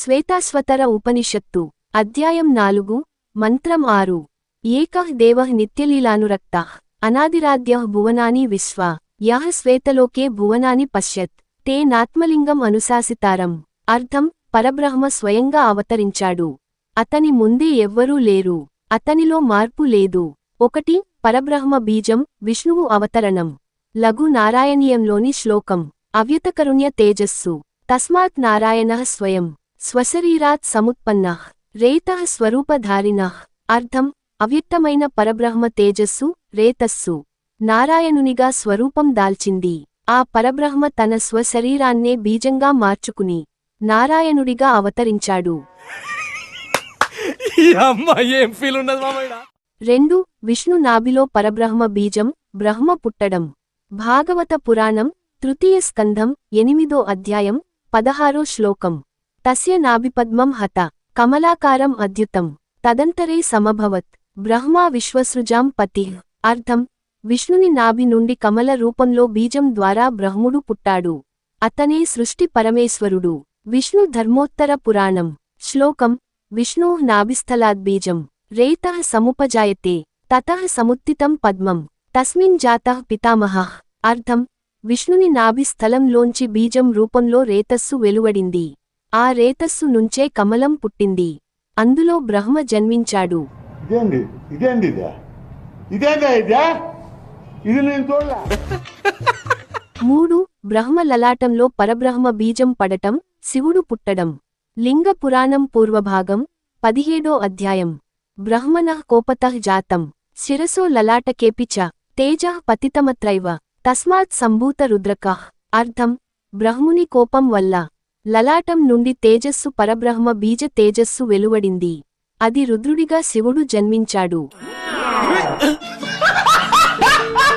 శ్వేతాశ్వతర ఉపనిషత్తు అధ్యాయం నాలుగు మంత్రం ఆరు. ఏకః దేవః నిత్యలీలానురక్తా అనాదిరాద్యః భువనాని విశ్వ యహ శ్వేతలోకే భువనాని పశ్యత్ తే నాత్మలింగం అనుశాసితారం. అర్థం పరబ్రహ్మ స్వయంగా అవతరించాడు. అతని ముందే ఎవ్వరూ లేరు అతనిలో మార్పు లేదు. ఒకటి పరబ్రహ్మ బీజం విష్ణువు అవతరణం. లఘు నారాయణీయంలోని శ్లోకం అవ్యతకరుణ్య తేజస్సు. తస్మాత్ నారాయణ స్వయం. స్వశరీరాత్ సముత్పన్నః రేతః స్వరూపధారిణః అర్థం అవ్యక్తమైన పరబ్రహ్మ తేజస్సు రేతస్సు. నారాయణునిగా స్వరూపం దాల్చింది. ఆ పరబ్రహ్మ తన స్వశరీరాన్నే బీజంగా మార్చుకుని నారాయణుడిగా అవతరించాడు. రెండు విష్ణు నాభిలో పరబ్రహ్మ బీజం బ్రహ్మ పుట్టడం. భాగవత పురాణం తృతీయ స్కంధం ఎనిమిదో అధ్యాయం పదహారో శ్లోకం. తస్య నాభిపద్మం హత కమలాకారం అద్యుతం తదంతరే సమభవత్ బ్రహ్మా విశ్వసృజాం పతి అర్థం విష్ణుని నాభి నుండి కమల రూపంలో బీజం ద్వారా బ్రహ్ముడు పుట్టాడు. అతనే సృష్టి పరమేశ్వరుడు. విష్ణు ధర్మోత్తర పురాణం. శ్లోకం విష్ణు నాభిస్థలాద్బీజం రేతః సముపజాయతే తతః సముత్తితం పద్మం. తస్మిన్ జాతః పితామహ. అర్థం విష్ణుని నాభి స్థలంలోంచి బీజం రూపంలో రేతస్సు వెలువడింది. ఆ రేతస్సు నుంచే కమలం పుట్టింది. అందులో బ్రహ్మ జన్మించాడు. ఇదేంది? ఇదేంది ఇదే? ఇదేందా ఇదే? ఇది నేను చూడలే. మూడు బ్రహ్మ లలాటంలో పరబ్రహ్మ బీజం పడటం శివుడు పుట్టడం. లింగ పురాణం పూర్వభాగం పదిహేడో అధ్యాయం. బ్రహ్మణః కోపతః జాతం. శిరసో లలాటకేపి చ తేజః పతితమత్రైవ. తస్మాత్ సంభూత రుద్రకః. అర్థం బ్రహ్ముని కోపం వల్ల. లలాటం నుండి తేజస్సు పరబ్రహ్మ బీజ తేజస్సు వెలువడింది. అది రుద్రుడిగా శివుడు జన్మించాడు.